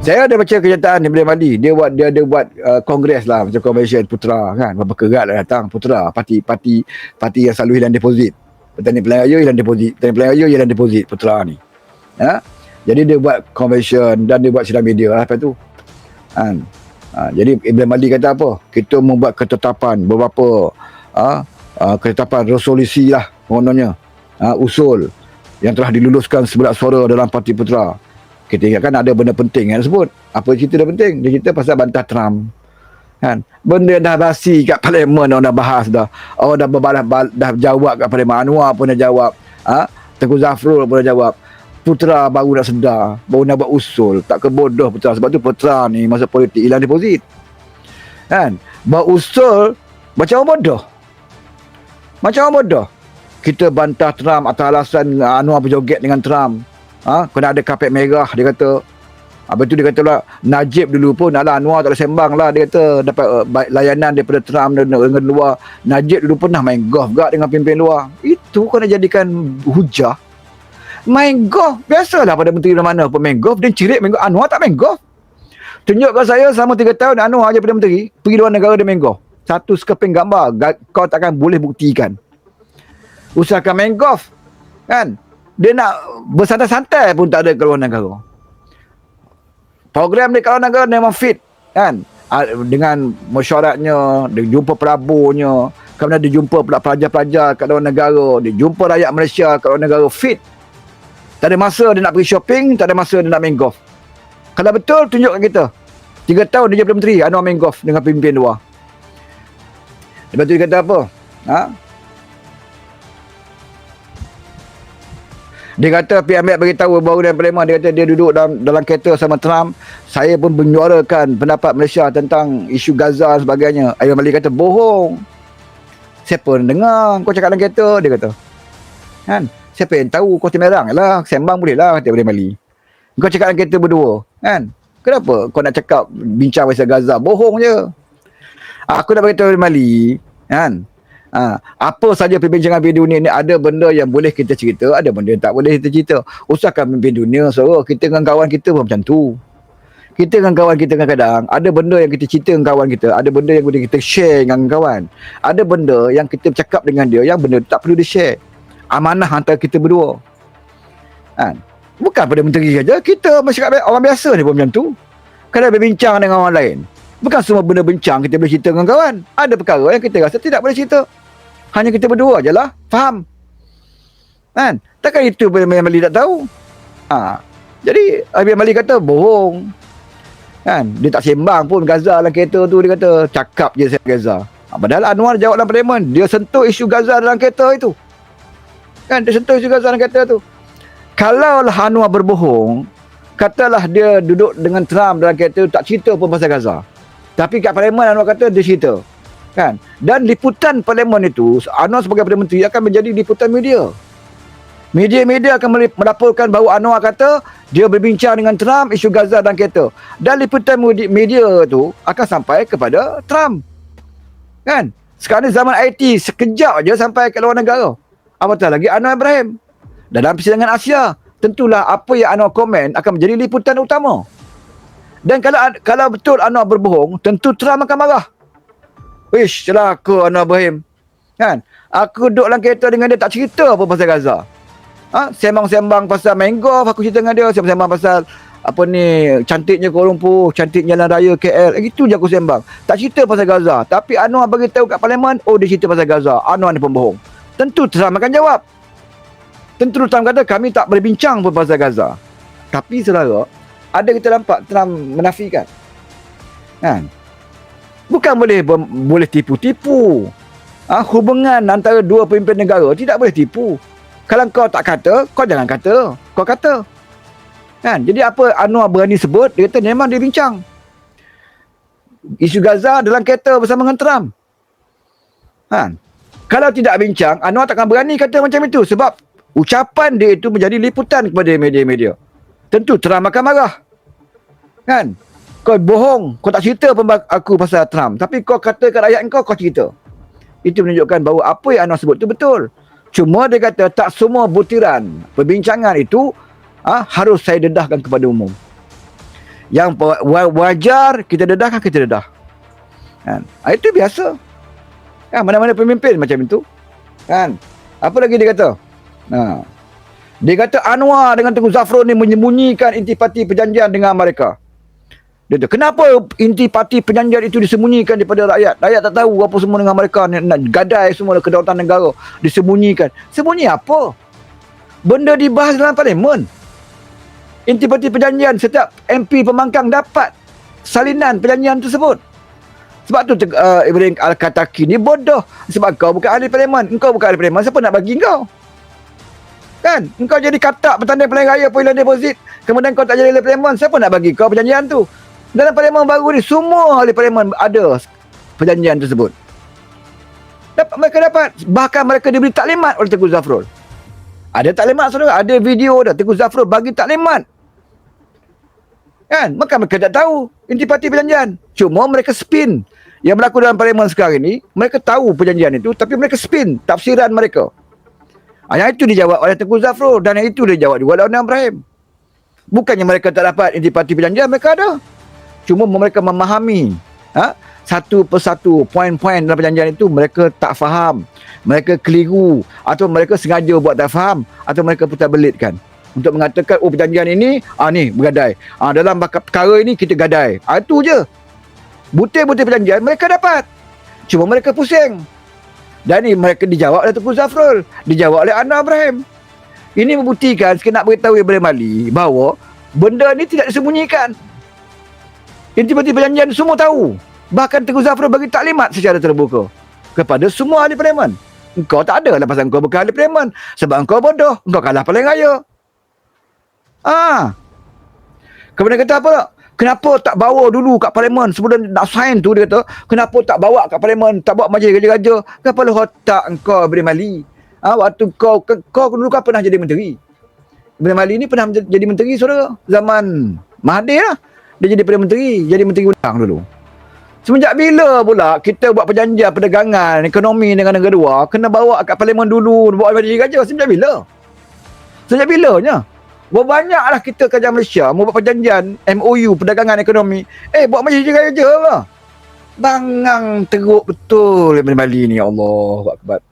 Saya ada baca kenyataan Ibrahim Ali. Dia buat dia ada buat uh, kongres lah macam convention Putra kan. Berapa kerat lah datang Putra. Parti parti parti yang selalu hilang deposit. Petani Pelayan Raya hilang deposit. Petani Pelayan Raya hilang deposit Putra ni. Ha? Jadi dia buat convention dan dia buat sidang media lah lepas tu. Kan? Ha, jadi Ibrahim Ali kata apa? Kita membuat ketetapan beberapa ha, uh, ketetapan resolusi lah kononnya. Ha, usul yang telah diluluskan sebelah suara dalam Parti Putra kita ingatkan ada benda penting yang sebut. Apa cerita dah penting? Dia cerita pasal bantah Trump. Kan? Benda dah basi kat parlimen orang dah bahas dah. Orang dah berbalas dah jawab kat parlimen. Anwar pun dah jawab. Ha? Tengku Zafrul pun dah jawab. Putra baru nak sedar. Baru nak buat usul. Tak kebodoh Putra. Sebab tu Putra ni masa politik hilang deposit. Kan? Buat usul macam orang bodoh. Macam orang bodoh. Kita bantah Trump atas alasan Anwar berjoget dengan Trump ha, kena ada kapet merah dia kata. Habis tu dia kata lah Najib dulu pun Alah Anwar tak ada sembang lah. Dia kata dapat uh, layanan daripada Trump dan dengan luar. Najib dulu pernah main golf gak dengan pimpin luar. Itu kena jadikan hujah. Main golf Biasalah pada menteri mana pun main golf. Dia cirit main golf. Anwar tak main golf. Tunjukkan saya selama 3 tahun Anwar aja pada menteri Pergi luar negara dia main golf. Satu skeping gambar Kau takkan boleh buktikan. Usahakan main golf Kan dia nak bersantai-santai pun tak ada keluar negara. Program dia kalau negara memang fit kan dengan mesyuaratnya, dia jumpa pelabuhnya, kemudian dia jumpa pula pelajar-pelajar kat luar negara, dia jumpa rakyat Malaysia kat luar negara fit. Tak ada masa dia nak pergi shopping, tak ada masa dia nak main golf. Kalau betul tunjukkan kita. Tiga tahun dia jadi menteri, Anwar main golf dengan pimpin luar. Lepas tu dia kata apa? Ha? Dia kata PMX beritahu baru dari parlimen dia kata dia duduk dalam dalam kereta sama Trump. Saya pun menyuarakan pendapat Malaysia tentang isu Gaza dan sebagainya. Ayah Malik kata bohong. Siapa yang dengar kau cakap dalam kereta dia kata. Kan? Siapa yang tahu kau temerang lah. Sembang boleh lah kata Ibrahim Ali. Kau cakap dalam kereta berdua. Kan? Kenapa kau nak cakap bincang pasal Gaza? Bohong je. Aku dah beritahu Ibrahim Ali. Kan? Ha, apa saja perbincangan pimpin dunia ni ada benda yang boleh kita cerita, ada benda yang tak boleh kita cerita. Usahakan pimpin dunia so kita dengan kawan kita pun macam tu. Kita dengan kawan kita kadang-kadang ada benda yang kita cerita dengan kawan kita, ada benda yang boleh kita share dengan kawan. Ada benda yang kita cakap dengan dia yang benda tak perlu di-share. Amanah antara kita berdua. Kan? Bukan pada menteri saja, kita masyarakat orang biasa ni pun macam tu. Kadang berbincang dengan orang lain. Bukan semua benda bincang kita boleh cerita dengan kawan. Ada perkara yang kita rasa tidak boleh cerita. Hanya kita berdua je lah. Faham? Kan? Takkan itu yang Mali tak tahu? Ha. Jadi, Habib Mali kata, bohong. Kan? Dia tak sembang pun Gaza dalam kereta tu. Dia kata, cakap je saya Gaza. Ha, padahal Anwar jawab dalam parlimen. Dia sentuh isu Gaza dalam kereta itu. Kan? Dia sentuh isu Gaza dalam kereta tu. Kalau lah Anwar berbohong, katalah dia duduk dengan Trump dalam kereta tak cerita pun pasal Gaza. Tapi kat parlimen Anwar kata dia cerita kan? Dan liputan parlimen itu Anwar sebagai Perdana Menteri akan menjadi liputan media. Media-media akan melaporkan bahawa Anwar kata dia berbincang dengan Trump isu Gaza dan kereta. Dan liputan media itu akan sampai kepada Trump. Kan? Sekarang ni zaman IT sekejap aja sampai ke luar negara. Apatah lagi Anwar Ibrahim? Dalam persidangan Asia tentulah apa yang Anwar komen akan menjadi liputan utama. Dan kalau kalau betul Anwar berbohong tentu Trump akan marah Wish, celaka Anwar Ibrahim. Kan? Aku duduk dalam kereta dengan dia tak cerita apa pasal Gaza. Ha? Sembang-sembang pasal main golf aku cerita dengan dia. Sembang-sembang pasal apa ni cantiknya Kuala Lumpur, cantiknya Jalan Raya KL. Eh, itu je aku sembang. Tak cerita pasal Gaza. Tapi Anwar bagi tahu kat parlimen, oh dia cerita pasal Gaza. Anwar ni pembohong. Tentu Trump akan jawab. Tentu Trump kata kami tak berbincang pun pasal Gaza. Tapi saudara, ada kita nampak Trump menafikan. Kan? Bukan boleh boleh tipu-tipu. Ha, hubungan antara dua pemimpin negara tidak boleh tipu. Kalau kau tak kata, kau jangan kata. Kau kata. Kan? Jadi apa Anwar berani sebut, dia kata memang dia bincang. Isu Gaza dalam kereta bersama dengan Trump. Kan? Kalau tidak bincang, Anwar takkan berani kata macam itu. Sebab ucapan dia itu menjadi liputan kepada media-media. Tentu Trump akan marah. Kan? Kau bohong. Kau tak cerita pun aku pasal Trump. Tapi kau kata ke rakyat kau, kau cerita. Itu menunjukkan bahawa apa yang Anwar sebut itu betul. Cuma dia kata tak semua butiran perbincangan itu ha, harus saya dedahkan kepada umum. Yang wa- wa- wajar kita dedah kan kita dedah. Kan? Ah, itu biasa. Kan mana-mana pemimpin macam itu. Kan? Apa lagi dia kata? Ha. Dia kata Anwar dengan Tengku Zafrul ni menyembunyikan intipati perjanjian dengan mereka. Dia kata, kenapa intipati perjanjian itu disembunyikan daripada rakyat? Rakyat tak tahu apa semua dengan mereka. Nak, gadai semua kedaulatan negara. Disembunyikan. Sembunyi apa? Benda dibahas dalam parlimen. Intipati perjanjian setiap MP pemangkang dapat salinan perjanjian tersebut. Sebab tu uh, Ibrahim Al-Kataki ni bodoh. Sebab kau bukan ahli parlimen. Engkau bukan ahli parlimen. Siapa nak bagi kau? Kan? Engkau jadi katak bertanding pilihan raya pilihan deposit. Kemudian kau tak jadi ahli parlimen. Siapa nak bagi kau perjanjian tu? Dalam parlimen baru ni, semua ahli parlimen ada perjanjian tersebut. Dapat, mereka dapat. Bahkan mereka diberi taklimat oleh Tengku Zafrul. Ada taklimat saudara. Ada video dah. Tengku Zafrul bagi taklimat. Kan? Maka mereka tak tahu intipati perjanjian. Cuma mereka spin. Yang berlaku dalam parlimen sekarang ini, mereka tahu perjanjian itu tapi mereka spin tafsiran mereka. Ah, yang itu dijawab oleh Tengku Zafrul dan yang itu dijawab juga oleh Ibrahim. Bukannya mereka tak dapat intipati perjanjian, mereka ada. Cuma mereka memahami ha? satu persatu poin-poin dalam perjanjian itu mereka tak faham. Mereka keliru atau mereka sengaja buat tak faham atau mereka putar belitkan untuk mengatakan oh perjanjian ini ah ni bergadai. Ah dalam perkara ini kita gadai. Ah itu je. Butir-butir perjanjian mereka dapat. Cuma mereka pusing. Dan ini mereka dijawab oleh Tengku Zafrul. Dijawab oleh Anwar Ibrahim. Ini membuktikan sekali nak beritahu Ibrahim Ali bahawa benda ni tidak disembunyikan. Inti-inti perjanjian semua tahu. Bahkan Tengku Zafrul bagi taklimat secara terbuka kepada semua ahli parlimen. Engkau tak ada lah pasal engkau bukan ahli parlimen. Sebab engkau bodoh. Engkau kalah paling raya. Ah. Kemudian kata apa tak? Kenapa tak bawa dulu kat parlimen sebelum nak sign tu dia kata, kenapa tak bawa kat parlimen, tak bawa majlis raja-raja? Kepala otak engkau Ibrahim Ali. Ah, waktu kau kau dulu kan pernah jadi menteri. Ibrahim Ali ni pernah jadi menteri saudara. Zaman Mahathir lah. Dia jadi Perdana Menteri, jadi Menteri Undang dulu. Semenjak bila pula kita buat perjanjian perdagangan, ekonomi dengan negara luar, kena bawa kat parlimen dulu, bawa majlis raja? Semenjak bila? Semenjak bilanya? Berapa banyaklah kita kerja Malaysia buat perjanjian MOU perdagangan ekonomi. Eh buat macam je je lah. Bangang teruk betul Ibn Bali ni ya Allah Akbar.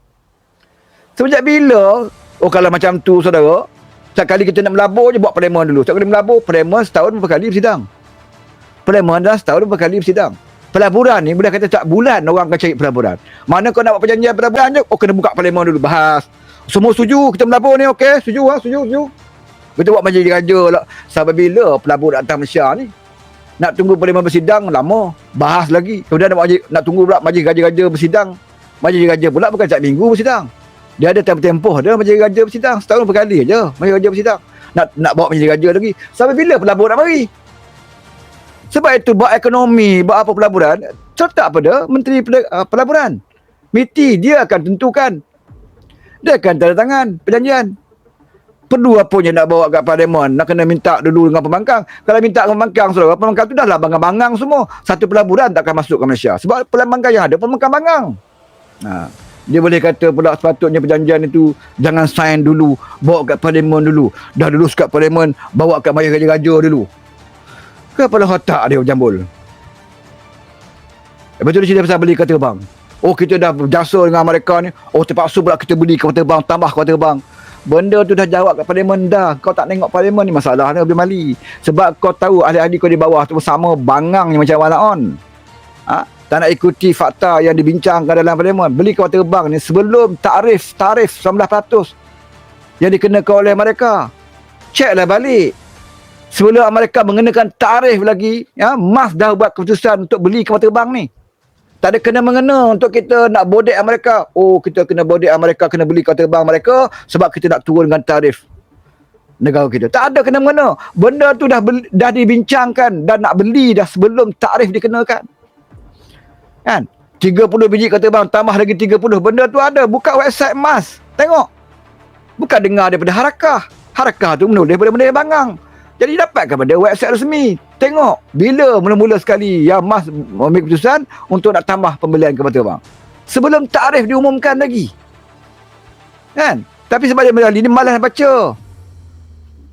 Sejak bila oh kalau macam tu saudara, setiap kali kita nak melabur je buat parlimen dulu. Setiap kali melabur parlimen setahun berapa kali bersidang. Parlimen dah setahun berapa kali bersidang. Pelaburan ni boleh kata tak bulan orang akan cari pelaburan. Mana kau nak buat perjanjian pelaburan je, oh kena buka parlimen dulu bahas. Semua setuju kita melabur ni okey, setuju ah, setuju, setuju. Kita buat majlis raja lah. Sampai bila pelabur datang Malaysia ni? Nak tunggu parlimen bersidang lama. Bahas lagi. Kemudian nak, majlis, nak tunggu pula majlis raja-raja bersidang. Majlis raja pula bukan setiap minggu bersidang. Dia ada tempoh-tempoh dia majlis raja bersidang. Setahun berkali je majlis raja bersidang. Nak nak bawa majlis raja lagi. Sampai bila pelabur nak mari? Sebab itu buat ekonomi, buat apa pelaburan, serta apa dia? Menteri Pelaburan. MITI dia akan tentukan. Dia akan tanda tangan perjanjian perlu apa je nak bawa kat parlimen nak kena minta dulu dengan pembangkang kalau minta dengan pembangkang saudara pembangkang tu dah lah bangang-bangang semua satu pelaburan takkan masuk ke Malaysia sebab pembangkang yang ada pembangkang bangang ha. dia boleh kata pula sepatutnya perjanjian itu jangan sign dulu bawa kat parlimen dulu dah lulus kat parlimen bawa kat maya raja-raja dulu kepala otak dia jambul eh, betul dia cerita pasal beli kereta bang oh kita dah berjasa dengan mereka ni oh terpaksa pula kita beli kereta bang tambah kereta bang Benda tu dah jawab kat parlimen dah. Kau tak tengok parlimen ni masalah ni Abdul Mali. Sebab kau tahu ahli-ahli kau di bawah tu sama bangangnya macam mana on. Ha? Tak nak ikuti fakta yang dibincangkan dalam parlimen. Beli kapal terbang ni sebelum tarif, tarif 19% yang dikenakan oleh mereka. Ceklah balik. Sebelum mereka mengenakan tarif lagi, ya, MAS dah buat keputusan untuk beli kapal terbang ni. Tak ada kena mengena untuk kita nak bodek mereka. Oh, kita kena bodek mereka, kena beli kapal terbang mereka sebab kita nak turunkan tarif negara kita. Tak ada kena mengena. Benda tu dah beli, dah dibincangkan dan nak beli dah sebelum tarif dikenakan. Kan? 30 biji kapal terbang tambah lagi 30. Benda tu ada. Buka website MAS. Tengok. Bukan dengar daripada harakah. Harakah tu menulis daripada yang bangang. Jadi dapatkan pada website resmi. Tengok bila mula-mula sekali yang MAS mengambil keputusan untuk nak tambah pembelian kapal terbang. Sebelum tarif diumumkan lagi. Kan? Tapi sebab dia ini malas baca.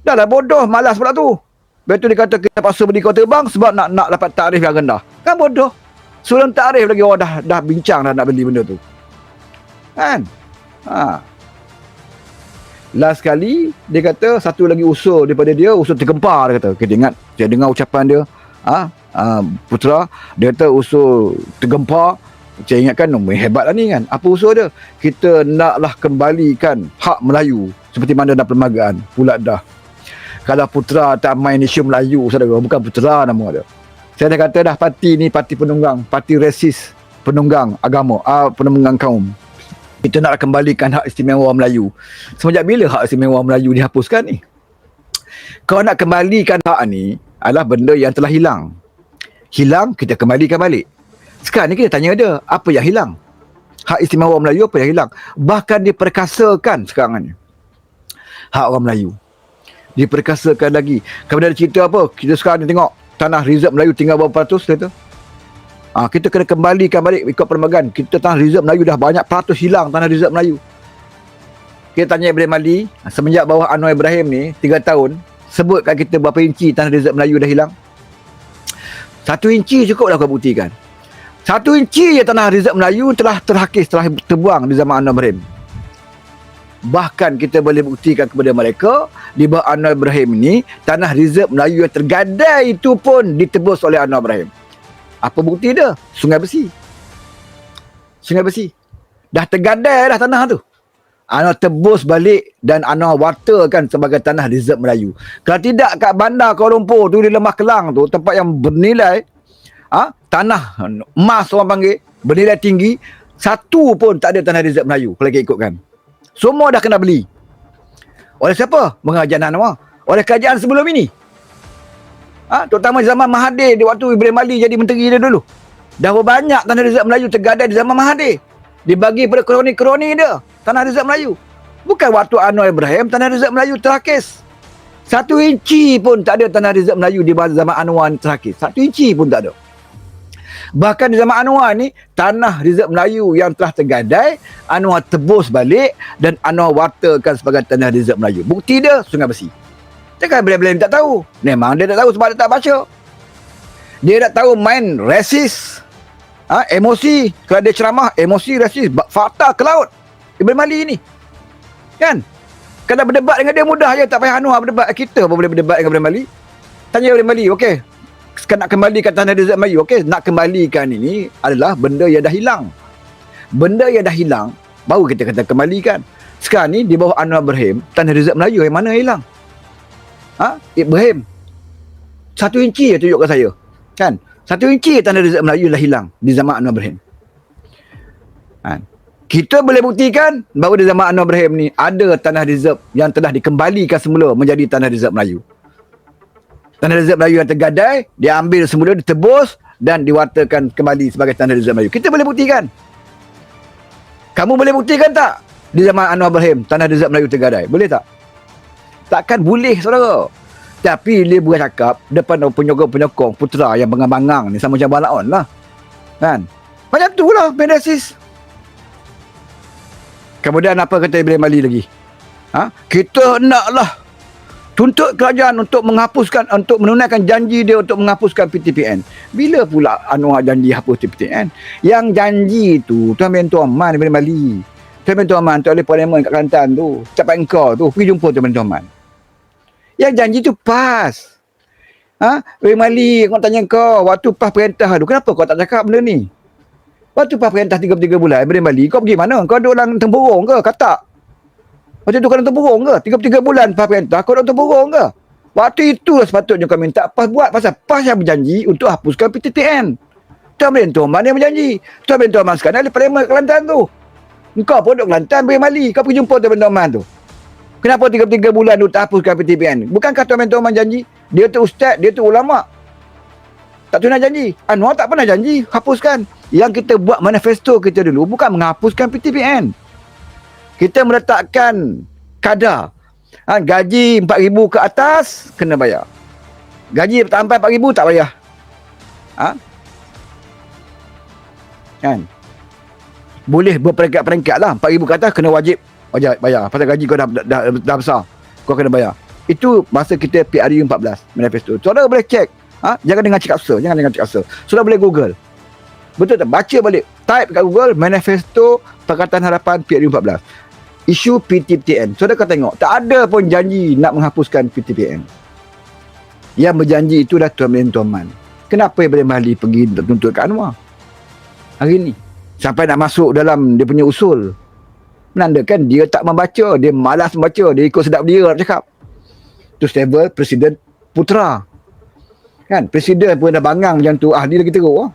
Dah lah bodoh, malas pula tu. Lepas tu dia kata kita paksa beli kau terbang sebab nak nak dapat tarif yang rendah. Kan bodoh. Sebelum tarif lagi orang dah dah bincang dah nak beli benda tu. Kan? Ha. Last kali dia kata satu lagi usul daripada dia usul tergempar dia kata. Kita ingat saya dengar ucapan dia. Ha? Ha, putra dia kata usul tergempar saya ingatkan oh, hebat lah ni kan apa usul dia kita naklah kembalikan hak Melayu seperti mana dalam perlembagaan pula dah kalau putra tak main isu Melayu saudara bukan putra nama dia saya dah kata dah parti ni parti penunggang parti resis penunggang agama uh, penunggang kaum kita nak kembalikan hak istimewa Melayu. Semenjak bila hak istimewa Melayu dihapuskan ni? Kalau nak kembalikan hak ni adalah benda yang telah hilang. Hilang kita kembalikan balik. Sekarang ni kita tanya dia apa yang hilang? Hak istimewa Melayu apa yang hilang? Bahkan diperkasakan sekarang ni. Hak orang Melayu. Diperkasakan lagi. Kemudian ada cerita apa? Kita sekarang ni tengok tanah reserve Melayu tinggal berapa ratus kata. Ah ha, kita kena kembalikan balik ikut perlembagaan. Kita tanah reserve Melayu dah banyak peratus hilang tanah reserve Melayu. Kita tanya Ibrahim Ali, semenjak bawah Anwar Ibrahim ni 3 tahun, sebutkan kita berapa inci tanah reserve Melayu dah hilang? Satu inci cukup dah kau buktikan. Satu inci je tanah reserve Melayu telah terhakis, telah terbuang di zaman Anwar Ibrahim. Bahkan kita boleh buktikan kepada mereka di bawah Anwar Ibrahim ini tanah reserve Melayu yang tergadai itu pun ditebus oleh Anwar Ibrahim. Apa bukti dia? Sungai Besi. Sungai Besi. Dah tergadai dah tanah tu. Anwar tebus balik dan Anwar wartakan sebagai tanah reserve Melayu. Kalau tidak kat bandar Kuala Lumpur tu di Lemah Kelang tu tempat yang bernilai ha, tanah emas orang panggil bernilai tinggi satu pun tak ada tanah reserve Melayu kalau kita ikutkan. Semua dah kena beli. Oleh siapa? Mengajar Anwar. Oleh kerajaan sebelum ini. Ha? Terutama zaman Mahathir di waktu Ibrahim Ali jadi menteri dia dulu. Dah banyak tanah rezak Melayu tergadai di zaman Mahathir. Dibagi pada kroni-kroni dia. Tanah rezak Melayu. Bukan waktu Anwar Ibrahim tanah rezak Melayu terakis. Satu inci pun tak ada tanah rezak Melayu di zaman Anwar terakis. Satu inci pun tak ada. Bahkan di zaman Anwar ni, tanah reserve Melayu yang telah tergadai, Anwar tebus balik dan Anwar wartakan sebagai tanah reserve Melayu. Bukti dia, Sungai Besi. Takkan bila-bila tak tahu? Memang dia tak tahu sebab dia tak baca. Dia tak tahu main resis. Ha, emosi. Kalau dia ceramah, emosi, resis. Fakta ke laut. Ibrahim Ali ni. Kan? Kalau berdebat dengan dia mudah je. Tak payah Anwar berdebat. Kita pun boleh berdebat dengan Ibrahim Ali. Tanya Ibrahim Ali, okey nak kembalikan tanah Desert Melayu okey nak kembalikan ini adalah benda yang dah hilang benda yang dah hilang baru kita kata kembalikan sekarang ni di bawah Anwar Ibrahim tanah Desert Melayu yang mana hilang ha? Ibrahim. Satu inci je tunjukkan saya. Kan? Satu inci tanah Desert Melayu dah hilang di zaman Anwar Ibrahim. Kan kita boleh buktikan bahawa di zaman Anwar Ibrahim ni ada tanah reserve yang telah dikembalikan semula menjadi tanah reserve Melayu. Tanah rezerv Melayu yang tergadai dia ambil semula ditebus dan diwartakan kembali sebagai tanah rezerv Melayu. Kita boleh buktikan. Kamu boleh buktikan tak di zaman Anwar Ibrahim tanah rezerv Melayu tergadai? Boleh tak takkan boleh saudara tapi dia boleh cakap depan penyokong-penyokong putera yang bengang-bengang ni sama macam Balaon lah kan macam tu lah Menesis kemudian apa kata Ibrahim Ali lagi ha? kita naklah tuntut kerajaan untuk menghapuskan untuk menunaikan janji dia untuk menghapuskan PTPN. Bila pula Anwar janji hapus PTPN? Yang janji tu Tuan Mentua Man daripada Bali. Tuan Mentua Man tu oleh parlimen kat Kelantan tu. Capai engkau tu pergi jumpa Tuan Mentua Man. Yang janji tu pas. Ha? Wei Mali, kau tanya kau waktu pas perintah tu kenapa kau tak cakap benda ni? Waktu pas perintah 3 3 bulan Ibrahim Bali, kau pergi mana? Kau ada orang tempurung ke? Kata. Macam tu kau nak terburung ke? Tiga-tiga bulan pas perintah kau nak terburung ke? Waktu itu sepatutnya kau minta PAS buat pasal PAS yang berjanji untuk hapuskan PTTN. Tuan Bentor mana yang berjanji? Tuan Bentor Man sekarang ada parlimen Kelantan tu. Kau pun duduk Kelantan beri mali. Kau pergi jumpa Tuan Bentor Man tu. Kenapa tiga-tiga bulan untuk hapuskan PTPN? Bukankah Tuan Bentor Man janji? Dia tu ustaz, dia tu ulama. Tak tu nak janji. Anwar tak pernah janji hapuskan. Yang kita buat manifesto kita dulu bukan menghapuskan PTPN kita meletakkan kadar ha, gaji 4000 ke atas kena bayar gaji sampai 4000 tak bayar ha? kan boleh berperingkat-peringkat lah 4000 ke atas kena wajib wajib bayar pasal gaji kau dah, dah, dah, dah besar kau kena bayar Itu masa kita PRU 14 manifesto. Saudara boleh cek. Ha? Jangan dengan cakap sir. Jangan dengan cakap sir. Saudara boleh Google. Betul tak? Baca balik. Type kat Google manifesto Pakatan Harapan PRU 14. Isu PTPTN. Saudara kau tengok. Tak ada pun janji nak menghapuskan PTPTN. Yang berjanji itu dah Tuan Malin Tuan Man. Kenapa Ibrahim Mahli pergi tuntut kat Anwar? Hari ni. Sampai nak masuk dalam dia punya usul. Menandakan dia tak membaca. Dia malas membaca. Dia ikut sedap dia nak cakap. Itu level Presiden Putra. Kan? Presiden pun dah bangang macam tu. Ah, dia lagi teruk. ah.